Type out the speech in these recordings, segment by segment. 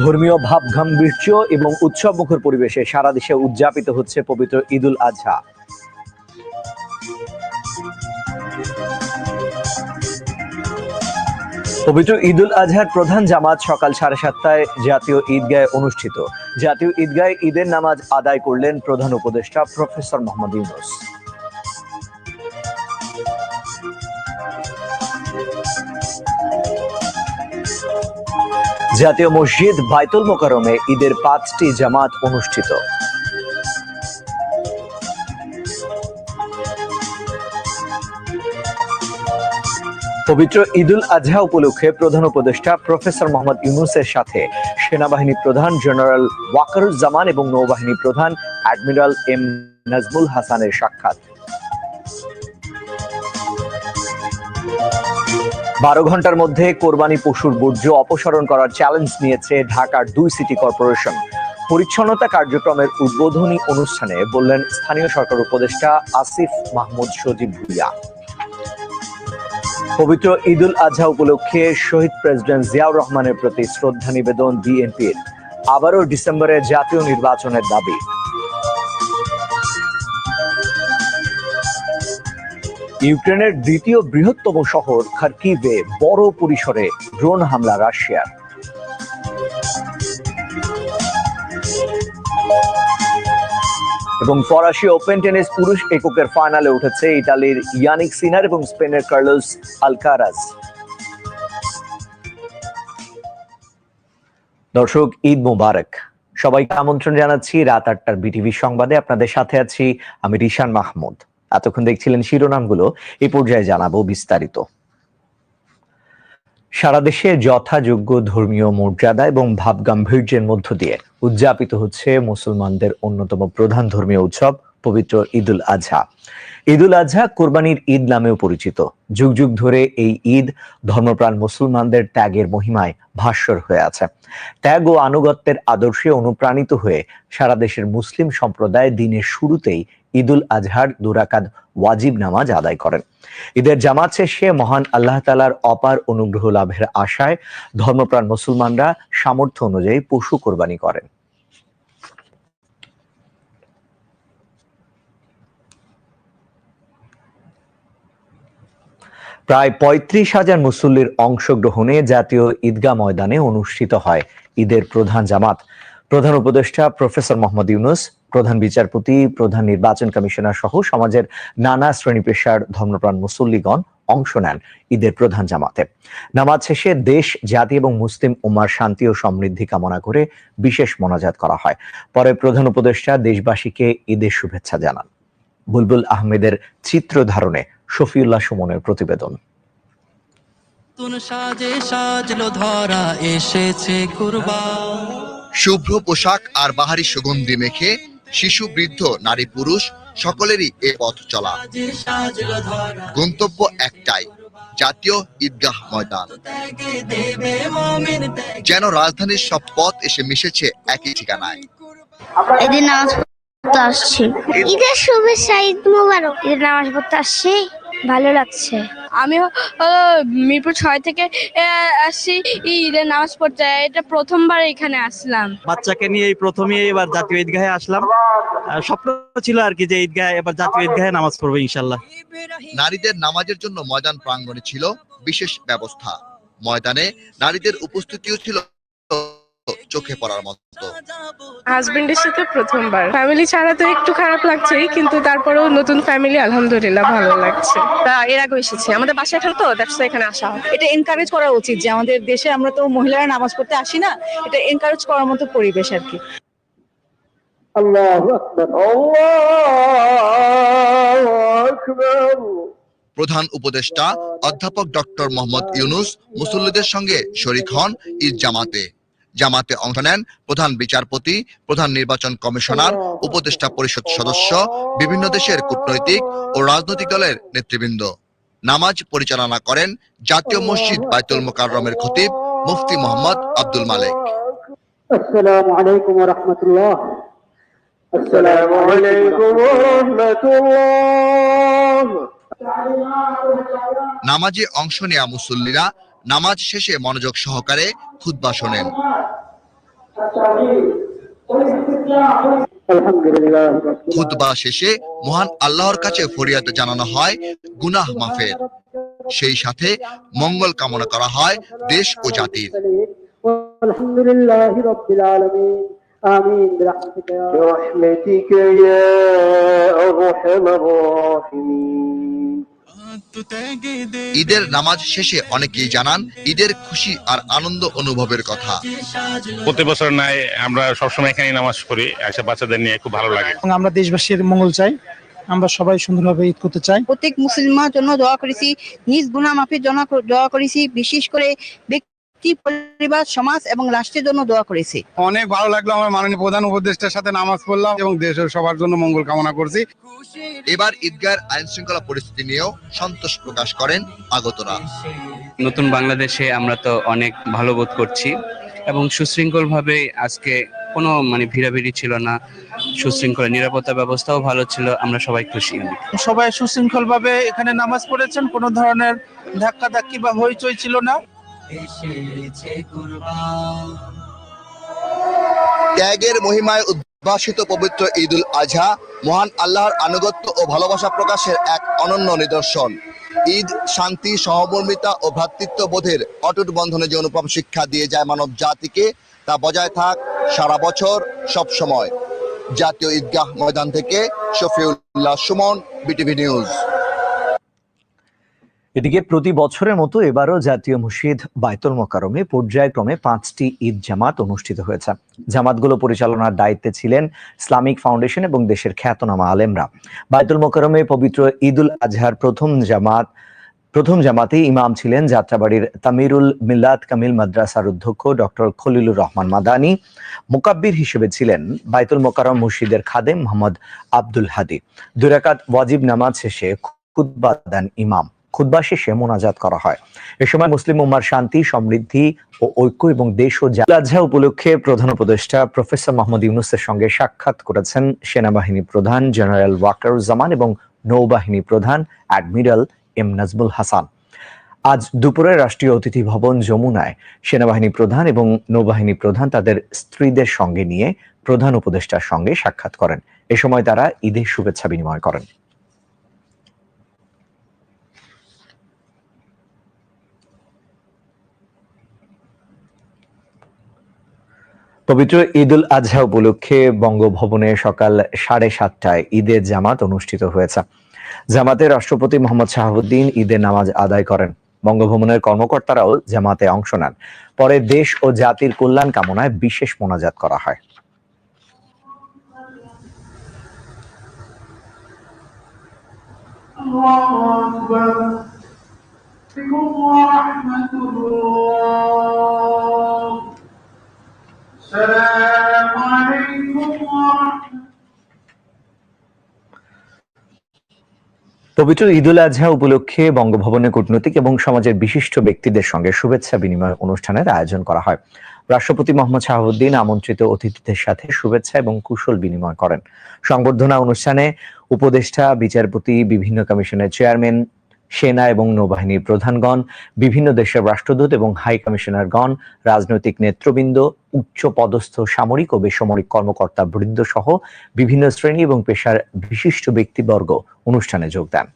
ধর্মীয় ভাব গাম্ভীর্য এবং উৎসবমুখর পরিবেশে সারা দেশে উদযাপিত হচ্ছে পবিত্র ঈদুল আজহা। পবিত্র ঈদুল আজহার প্রধান জামাত সকাল সাড়ে সাতটায় জাতীয় ঈদগাহে অনুষ্ঠিত। জাতীয় ঈদগাহে ঈদের নামাজ আদায় করলেন প্রধান উপদেষ্টা প্রফেসর মোহাম্মদ ইউনুস। জাতীয় মসজিদ বাইতুল মোকারমে ঈদের পাঁচটি জামাত অনুষ্ঠিত। পবিত্র ঈদুল আজহা উপলক্ষে প্রধান উপদেষ্টা প্রফেসর মোহাম্মদ ইউনুসের সাথে সেনাবাহিনী প্রধান জেনারেল ওয়াকারুজ্জামান এবং নৌবাহিনী প্রধান অ্যাডমিরাল এম নাজমুল হাসানের সাক্ষাৎ। বারো ঘণ্টার মধ্যে কোরবানি পশুর বর্জ্য অপসারণ করার চ্যালেঞ্জ নিয়েছে ঢাকার দুই সিটি কর্পোরেশন পরিচ্ছন্নতা কার্যক্রমের উদ্বোধনী অনুষ্ঠানে বললেন স্থানীয় সরকার উপদেষ্টা আসিফ মাহমুদ সজীব ভুইয়া। পবিত্র ঈদুল আজহা উপলক্ষে শহীদ প্রেসিডেন্ট জিয়াউর রহমানের প্রতি শ্রদ্ধা নিবেদন বিএনপির। আবারও ডিসেম্বরে জাতীয় নির্বাচনের দাবি। ইউক্রেনের দ্বিতীয় বৃহত্তম শহর খার্কিভে বড় পরিসরে ড্রোন হামলা রাশিয়ার। এবং ফরাসি ওপেন টেনিস পুরুষ এককের ফাইনালে উঠেছে ইতালির ইয়ানিক সিনার এবং স্পেনের কার্লোস আলকারাজ দর্শক, ঈদ মুবারক। সবাইকে আমন্ত্রণ জানাচ্ছি রাত আটটার বিটিভি সংবাদে। আপনাদের সাথে আছি আমি রিশান মাহমুদ। এতক্ষণ দেখছিলেন শিরোনামগুলো এই পর্যায়ে জানাব বিস্তারিত। সারা দেশে যথাযোগ্য ধর্মীয় মর্যাদা এবং ভাব গাম্ভীর্যের মধ্য দিয়ে উদযাপিত হচ্ছে মুসলমানদের অন্যতম প্রধান ধর্মীয় উৎসব, পবিত্র ঈদুল আজহা ঈদুল আজহা কোরবানির ঈদ নামেও পরিচিত। যুগ যুগ ধরে এই ঈদ ধর্মপ্রাণ মুসলমানদের ত্যাগের মহিমায় ভাস্বর হয়ে আছে। ত্যাগ ও আনুগত্যের আদর্শে অনুপ্রাণিত হয়ে সারা দেশের মুসলিম সম্প্রদায় দিনের শুরুতেই ঈদুল আজহার দুরাকাত ওয়াজিব নামাজ আদায় করেন। ঈদের জামাত শেষে মহান আল্লাহ তালার অপার অনুগ্রহ লাভের আশায় ধর্মপ্রাণ মুসলমানরা সামর্থ্য অনুযায়ী পশু কোরবানি করেন। প্রায় পঁয়ত্রিশ হাজার মুসল্লির অংশগ্রহণে জাতীয় ঈদগাহ ময়দানে অনুষ্ঠিত হয় ঈদের প্রধান জামাত। প্রধান উপদেষ্টা প্রফেসর মোহাম্মদ ইউনুস, প্রধান বিচারপতি, প্রধান নির্বাচন কমিশনার সহ সমাজের নানা শ্রেণি পেশার ধর্মপ্রাণ মুসল্লিগণ অংশ নেন ঈদের প্রধান জামাতে। নামাজ শেষে দেশ, জাতি এবং মুসলিম উম্মার শান্তি ও সমৃদ্ধি কামনা করে বিশেষ মোনাজাত করা হয়। পরে প্রধান উপদেষ্টা দেশবাসীকে ঈদের শুভেচ্ছা জানান। বুলবুল আহমেদের চিত্র ধারণে শফিউল্লাহ সুমনের প্রতিবেদন। সাজে সাজলো ধরা এসেছে শুভ্র পোশাক আর বাহারি সুগন্ধি মেখে শিশু, বৃদ্ধ, নারী, পুরুষ সকলেরই এ পথ চলা। গন্তব্য একটাই, জাতীয় ঈদগাহ ময়দান। যেন রাজধানীর সব পথ এসে মিশেছে একই ঠিকানায়। ঈদের নামাজ পড়তে আসছি। ঈদের শুভেচ্ছা, ঈদ মোবারক। ঈদের নামাজ পড়তে আসছি, ভালো লাগছে। আমি মিরপুর ছয় থেকে আসি আসছি ঈদের নামাজ পড়তে। এটা প্রথমবার এখানে আসলাম। বাচ্চাকে নিয়ে এই প্রথমে এবার জাতীয় ঈদগাহে আসলাম। আহ, স্বপ্ন ছিল আর কি যে ঈদগাহে এবার জাতীয় ঈদগাহে নামাজ পড়ব ইনশাল্লাহ নারীদের নামাজের জন্য ময়দান প্রাঙ্গণে ছিল বিশেষ ব্যবস্থা। ময়দানে নারীদের উপস্থিতিও ছিল চোখে পড়ার মতো। হাজবেন্ডের সাথে প্রথমবার। ফ্যামিলি ছাড়া তো একটু খারাপ লাগছেই কিন্তু তারপরেও নতুন ফ্যামিলি আলহামদুলিল্লাহ ভালো লাগছে। তা এর আগে এসেছি। আমাদের বাসায় এখানে তো দ্যাটস এখানে আসা হয়। এটা এনকারেজ করা উচিত যে আমাদের দেশে আমরা তো মহিলারা নামাজ পড়তে আসি না এটা এনকারেজ করার মতো পরিবেশ আর কি। প্রধান উপদেষ্টা অধ্যাপক ডক্টর মোহাম্মদ ইউনুস মুসল্লিদের সঙ্গে শরিক হন ঈদ জামাতে। জামাতে অংশ নেন প্রধান বিচারপতি প্রধান নির্বাচন কমিশনার উপদেষ্টা পরিষদ সদস্য বিভিন্ন দেশের কূটনৈতিক ও রাজনৈতিক দলের নেতৃবৃন্দ। নামাজ পরিচালনা করেন জাতীয় মসজিদ বাইতুল মোকাররমের খতিব মুফতি মোহাম্মদ আব্দুল মালেক। নামাজে অংশ নেয়া মুসল্লিরা নামাজ শেষে মনোযোগ সহকারে খুদ্া শোনেন। শেষে মহান আল্লাহর কাছে ফরিয়াদ জানানো হয় গুনাহ মাফের। সেই সাথে মঙ্গল কামনা করা হয় দেশ ও জাতির। আমিন ঈদের নামাজ শেষে অনেকেই জানান ঈদের খুশি আর আনন্দ অনুভবের কথা। প্রতি বছর নাই আমরা সবসময় এখানে নামাজ পড়ি আচ্ছা বাচ্চাদের নিয়ে খুব ভালো লাগে। এবং আমরা দেশবাসীর মঙ্গল চাই আমরা সবাই সুন্দরভাবে ঈদ করতে চাই। প্রত্যেক মুসলিমের জন্য দোয়া করেছি নিজ গুণা মাফির জন্য দোয়া করেছি বিশেষ করে ব্যক্তি পরিবার সমাজ এবং রাষ্ট্রের জন্য দোয়া করেছি। অনেক ভালো লাগল আমার মাননীয় প্রধান উপদেষ্টার সাথে নামাজ পড়লাম এবং দেশের সবার জন্য মঙ্গল কামনা করছি। এবার ঈদগার আইন শৃঙ্খলা পরিস্থিতি নিয়েও সন্তোষ প্রকাশ করেন আগতরা। নতুন বাংলাদেশে আমরা তো অনেক ভালো বোধ করছি এবং সুশৃঙ্খল ভাবে আজকে কোনো মানে ভিড়াভিড়ি ছিল না সুশৃঙ্খল নিরাপত্তা ব্যবস্থাও ভালো ছিল আমরা সবাই খুশি সবাই সুশৃঙ্খল ভাবে এখানে নামাজ পড়েছেন কোনো ধরনের ধাক্কা ধাক্কি বা হইচই ছিল না। ত্যাগের মহিমায় উদ্ভাসিত পবিত্র ঈদুল আজহা, মহান আল্লাহর আনুগত্য ও ভালোবাসা প্রকাশের এক অনন্য নিদর্শন। ঈদ শান্তি, সহমর্মিতা ও ভ্রাতৃত্ব বোধের অটুট বন্ধনে যে অনুপম শিক্ষা দিয়ে যায় মানব জাতিকে, তা বজায় থাক সারা বছর সব সময়। জাতীয় ঈদগাহ ময়দান থেকে শফিউল্লাহ সুমন, বিটিভি নিউজ। এদিকে প্রতি বছরের মতো এবারও জাতীয় মসজিদ বায়তুল মোকারমে পর্যায়ক্রমে পাঁচটি ঈদ জামাত অনুষ্ঠিত হয়েছে। জামাতগুলো পরিচালনার দায়িত্বে ছিলেন ইসলামিক ফাউন্ডেশন এবং দেশের খ্যাতনামা আলেমরা। বায়তুল মোকারমে পবিত্র ঈদুল আজহার প্রথম জামাত, প্রথম জামাতে ইমাম ছিলেন যাত্রাবাড়ির তামিরুল মিল্লাত কামিল মাদ্রাসার অধ্যক্ষ ডক্টর খলিলুর রহমান মাদানি। মোকাব্বির হিসেবে ছিলেন বাইতুল মোকারম মসজিদের খাদেম মোহাম্মদ আব্দুল হাদি। দুরাকাত ওয়াজিব নামাজ শেষে দেন ইমাম। খুতবা শেষে মোনাজাত করা হয়। এ সময় মুসলিম উম্মার শান্তি, সমৃদ্ধি ও ঐক্য এবং দেশ ও জাতীয় উপলক্ষে প্রধান উপদেষ্টা প্রফেসর মোহাম্মদ ইউনুসের সঙ্গে সাক্ষাৎ করেছেন সেনাবাহিনী প্রধান জেনারেল ওয়াকারুজ্জামান এবং নৌবাহিনী প্রধান অ্যাডমিরাল এম নাজবুল হাসান। আজ দুপুরে রাষ্ট্রীয় অতিথি ভবন যমুনায় সেনাবাহিনী প্রধান এবং নৌবাহিনী প্রধান তাদের স্ত্রীদের সঙ্গে নিয়ে প্রধান উপদেষ্টার সঙ্গে সাক্ষাৎ করেন। এ সময় তারা ঈদের শুভেচ্ছা বিনিময় করেন। পবিত্র ঈদুল আজহা উপলক্ষে বঙ্গভবনে সকাল সাড়ে সাতটায় ঈদের জামাত অনুষ্ঠিত হয়েছে। জামাতে রাষ্ট্রপতি মোহাম্মদ শাহাবুদ্দিন ঈদের নামাজ আদায় করেন। বঙ্গভবনের কর্মকর্তারাও জামাতে অংশ নেন। পরে দেশ ও জাতির কল্যাণ কামনায় বিশেষ মোনাজাত করা হয়। পবিত্র ঈদুল আজহা উপলক্ষে বঙ্গভবনে কূটনৈতিক এবং সমাজের বিশিষ্ট ব্যক্তিদের সঙ্গে শুভেচ্ছা বিনিময় অনুষ্ঠানের আয়োজন করা হয়। রাষ্ট্রপতি মোহাম্মদ শাহাবুদ্দিন আমন্ত্রিত অতিথিদের সাথে শুভেচ্ছা এবং কুশল বিনিময় করেন। সংবর্ধনা অনুষ্ঠানে উপদেষ্টা, বিচারপতি, বিভিন্ন কমিশনের চেয়ারম্যান সেনা এবং নৌবাহিনীর প্রধানগণ, বিভিন্ন দেশের রাষ্ট্রদূত এবং হাই কমিশনারগণ, রাজনৈতিক নেতৃবৃন্দ, উচ্চ পদস্থ, সামরিক ও বেসামরিক কর্মকর্তা বৃন্দ সহ বিভিন্ন শ্রেণি এবং পেশার বিশিষ্ট ব্যক্তিবর্গ অনুষ্ঠানে যোগ দেন।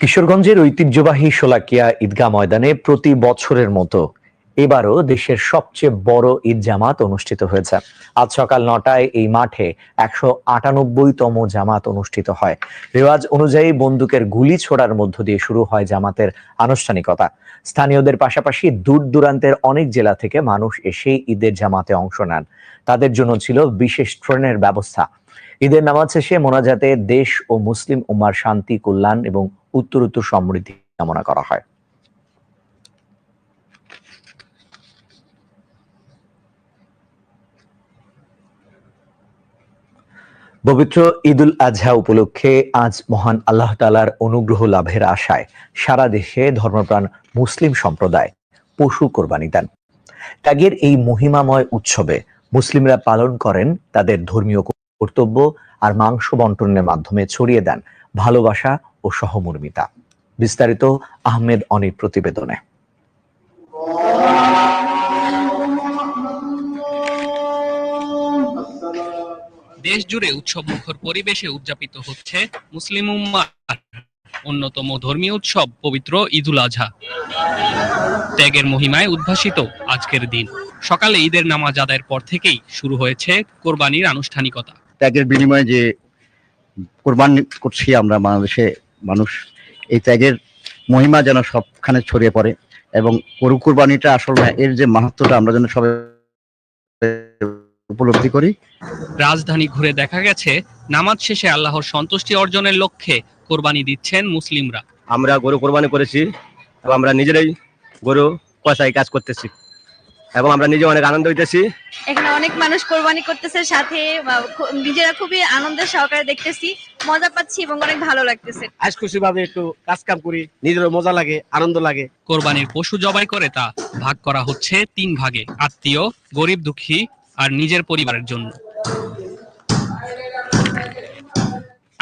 কিশোরগঞ্জের ঐতিহ্যবাহী শোলাকিয়া ঈদগাহ ময়দানে প্রতি বছরের মতো এবারও দেশের সবচেয়ে বড় ঈদ জামাত অনুষ্ঠিত হয়েছে। আজ সকাল নটায় এই মাঠে একশো আটানব্বইতম জামাত অনুষ্ঠিত হয়। রেওয়াজ অনুযায়ী বন্দুকের গুলি ছোড়ার মধ্য দিয়ে শুরু হয় জামাতের আনুষ্ঠানিকতা। স্থানীয়দের পাশাপাশি দূর দূরান্তের অনেক জেলা থেকে মানুষ এসে ঈদের জামাতে অংশ নেন। তাদের জন্য ছিল বিশেষ ট্রেনের ব্যবস্থা। ঈদের নামাজ শেষে মোনাজাতে দেশ ও মুসলিম উম্মার শান্তি, কল্যাণ এবং উত্তরোত্তর সমৃদ্ধি কামনা করা হয়। পবিত্র ঈদুল আজহা উপলক্ষে আজ মহান আল্লাহ তালার অনুগ্রহ লাভের আশায় সারা দেশে ধর্মপ্রাণ মুসলিম সম্প্রদায় পশু কোরবানি দেন। ত্যাগের এই মহিমাময় উৎসবে মুসলিমরা পালন করেন তাদের ধর্মীয় কর্তব্য আর মাংস বন্টনের মাধ্যমে ছড়িয়ে দেন ভালোবাসা ও সহমর্মিতা। বিস্তারিত আহমেদ অনির প্রতিবেদনে। দেশ জুড়ে উৎসব মুখর পরিবেশে উদযাপিত হচ্ছে মুসলিম উম্মার অন্যতম ধর্মীয় উৎসব পবিত্র ঈদুল আজহা। ত্যাগের মহিমায় উদ্ভাসিত আজকের দিন। সকালে ঈদের নামাজ আদায়ের পর থেকেই শুরু হয়েছে কোরবানির আনুষ্ঠানিকতা। ত্যাগের বিনিময়ে যে কোরবান করছি আমরা বাংলাদেশে মানুষ, এই ত্যাগের মহিমা যেন সবখানে ছড়িয়ে পড়ে এবং গরু কোরবানিটা আসলে এর যে মাহাত্মটা আমরা যেন সবাই উপলব্ধি করি। রাজধানী ঘুরে দেখা গেছে নামাজ শেষে আল্লাহর সন্তুষ্টি অর্জনের লক্ষ্যে কোরবানি দিচ্ছেন মুসলিমরা। আমরা গরু কোরবানি করেছি এবং আমরা নিজেরাই গরু কষাই কাজ করতেছি। এবং আমরা নিজে অনেক আনন্দ হইতেছি। এখানে অনেক মানুষ কোরবানি করতেছে সাথে নিজেরা খুবই আনন্দের সহকারে দেখতেছি। মজা পাচ্ছি এবং অনেক ভালো লাগতেছে। আজ খুশি ভাবে একটু কাজ কাম করি নিজেরও মজা লাগে আনন্দ লাগে। কোরবানির পশু জবাই করে তা ভাগ করা হচ্ছে তিন ভাগে আত্মীয় গরিব দুঃখী আর নিজের পরিবারের জন্য।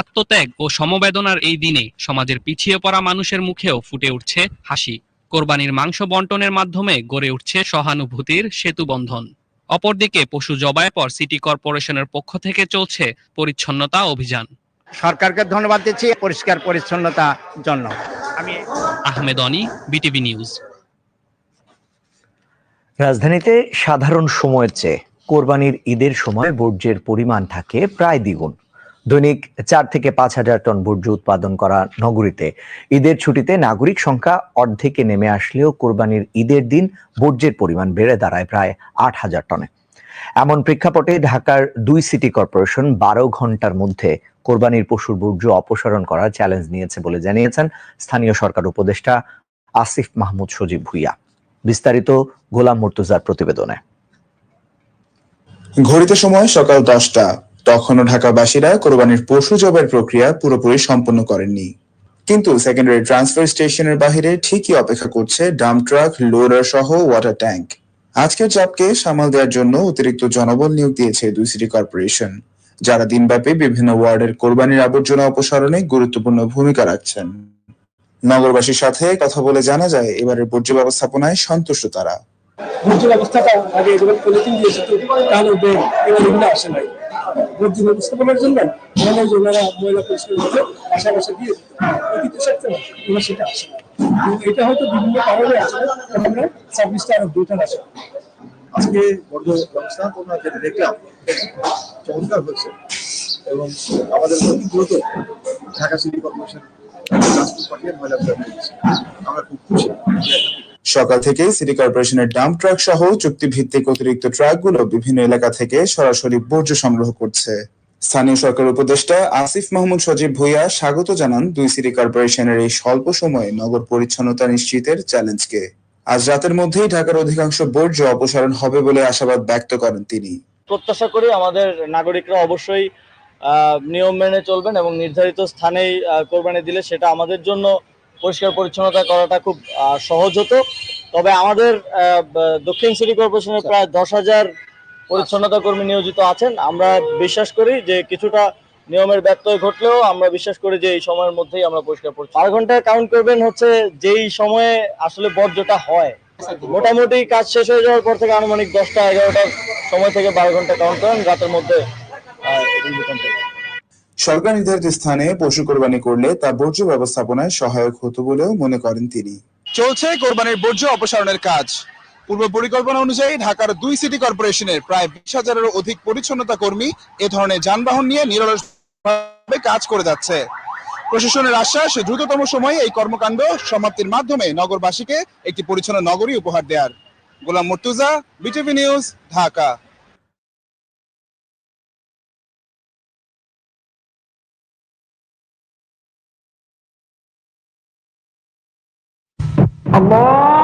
আত্মত্যাগ ও সমবেদনার এই দিনে সমাজের পিছিয়ে পড়া মানুষের মুখেও ফুটে উঠছে হাসি। কোরবানির মাংস বন্টনের মাধ্যমে গড়ে উঠছে সহানুভূতির সেতু বন্ধন। অপরদিকে পশু জবাইয়ের পর সিটি কর্পোরেশনের পক্ষ থেকে চলছে পরিচ্ছন্নতা অভিযান। সরকারকে ধন্যবাদ দিচ্ছি পরিষ্কার পরিচ্ছন্নতার জন্য। আমি আহমেদ অনি বিটিভি নিউজ। রাজধানীতে সাধারণ সময়ের চেয়ে কোরবানির ঈদের সময় বর্জ্যের পরিমাণ থাকে প্রায় দ্বিগুণ। দৈনিক চার থেকে পাঁচ হাজার টন বর্জ্য উৎপাদন করা নগরীতে ঈদের ছুটিতে নাগরিক সংখ্যা অর্ধেকে নেমে আসলেও কোরবানির ঈদের দিন বর্জ্যের পরিমাণ বেড়ে দাঁড়ায় প্রায় আট হাজার টনে। এমন প্রেক্ষাপটে ঢাকার দুই সিটি কর্পোরেশন বারো ঘণ্টার মধ্যে কোরবানির পশুর বর্জ্য অপসারণ করার চ্যালেঞ্জ নিয়েছে বলে জানিয়েছেন স্থানীয় সরকার উপদেষ্টা আসিফ মাহমুদ সজীব ভুইয়া। বিস্তারিত গোলাম মুর্তুজার প্রতিবেদনে। ঘড়িতে সময় সকাল দশটা। তখনও ঢাকাবাসীরা কোরবানির পশু জবের প্রক্রিয়া পুরোপুরি সম্পন্ন করেননি। কিন্তু সেকেন্ডারি ট্রান্সফার স্টেশনের বাহিরে ঠিকই অপেক্ষা করছে ডাম্প ট্রাক লোডার সহ ওয়াটার ট্যাঙ্ক আজকের চাপকে সামাল দেওয়ার জন্য অতিরিক্ত জনবল নিয়োগ দিয়েছে দুই সিটি কর্পোরেশন যারা দিনব্যাপী বিভিন্ন ওয়ার্ডের কোরবানির আবর্জনা অপসারণে গুরুত্বপূর্ণ ভূমিকা রাখছেন। নগরবাসীর সাথে কথা বলে জানা যায়, এবারের বর্জ্য ব্যবস্থাপনায় সন্তুষ্ট তারা। বর্জ্য ব্যবস্থাটা আগে এগুলো পলিথিন দিয়েছে তো তাহলে এবার এগুলো আসে নাই। বর্জ্য ব্যবস্থাপনার জন্য আমাদের যারা ময়লা পরিষ্কার করতে পাশাপাশি দিয়ে প্রকৃত স্বার্থে এবার সেটা আসে এটা হয়তো বিভিন্ন কারণে আছে আমরা সার্ভিসটা আরও বেটার আসে আজকে বর্জ্য ব্যবস্থাপনা যেটা দেখলাম, চমৎকার হয়েছে। এবং আমাদের অতি দ্রুত ঢাকা সিটি কর্পোরেশন ট্রান্সপোর্ট পাঠিয়ে ময়লাগুলো নিয়ে গেছে। আমরা খুব খুশি সকাল থেকে সিটি কর্পোরেশনের ডাম্প ট্রাক সহ চুক্তিভিত্তিক অতিরিক্ত ট্রাকগুলো বিভিন্ন এলাকা থেকে সরাসরি বর্জ্য সংগ্রহ করছে। স্থানীয় সরকার উপদেষ্টা আসিফ মাহমুদ সজীব ভুইয়া স্বাগত জানান দুই সিটি কর্পোরেশনের এই স্বল্প সময়ে নগর পরিচ্ছন্নতা নিশ্চিতের চ্যালেঞ্জকে। আজ রাতের মধ্যেই ঢাকার অধিকাংশ বর্জ্য অপসারণ হবে বলে আশাবাদ ব্যক্ত করেন তিনি। প্রত্যাশা করি আমাদের নাগরিকরা অবশ্যই নিয়ম মেনে চলবেন এবং নির্ধারিত স্থানেই কোরবানি দিলে সেটা আমাদের জন্য পরিষ্কার পরিচ্ছন্নতা করাটা খুব সহজ হতো। তবে আমাদের দক্ষিণ সিটি কর্পোরেশনের প্রায় দশ হাজার পরিচ্ছন্নতা কর্মী নিয়োজিত আছেন। আমরা বিশ্বাস করি যে কিছুটা নিয়মের ব্যত্যয় ঘটলেও আমরা বিশ্বাস করি যে এই সময়ের মধ্যেই আমরা পরিষ্কার পরিচ্ছন্ন। বারো ঘন্টায় কাউন্ট করবেন হচ্ছে যেই সময়ে আসলে বর্জ্যটা হয়। মোটামুটি কাজ শেষ হয়ে যাওয়ার পর থেকে আনুমানিক দশটা এগারোটার সময় থেকে বারো ঘণ্টা কাউন্ট করেন। রাতের মধ্যে সরকার নির্ধারিত স্থানে পশু কোরবানি করলে তা বর্জ্য ব্যবস্থাপনায় সহায়ক হতো বলেও মনে করেন তিনি। চলছে কোরবানির বর্জ্য অপসারণের কাজ। পূর্ব পরিকল্পনা অনুযায়ী ঢাকার দুই সিটি কর্পোরেশনের প্রায় বিশ হাজারেরও অধিক পরিচ্ছন্নতা কর্মী এ ধরনের যানবাহন নিয়ে নিরলসভাবে কাজ করে যাচ্ছে। প্রশাসনের আশ্বাস, দ্রুততম সময়ে এই কর্মকাণ্ড সমাপ্তির মাধ্যমে নগরবাসীকে একটি পরিচ্ছন্ন নগরী উপহার দেয়ার। Golam Mortuza, BTV news, Dhaka. আল্লাহ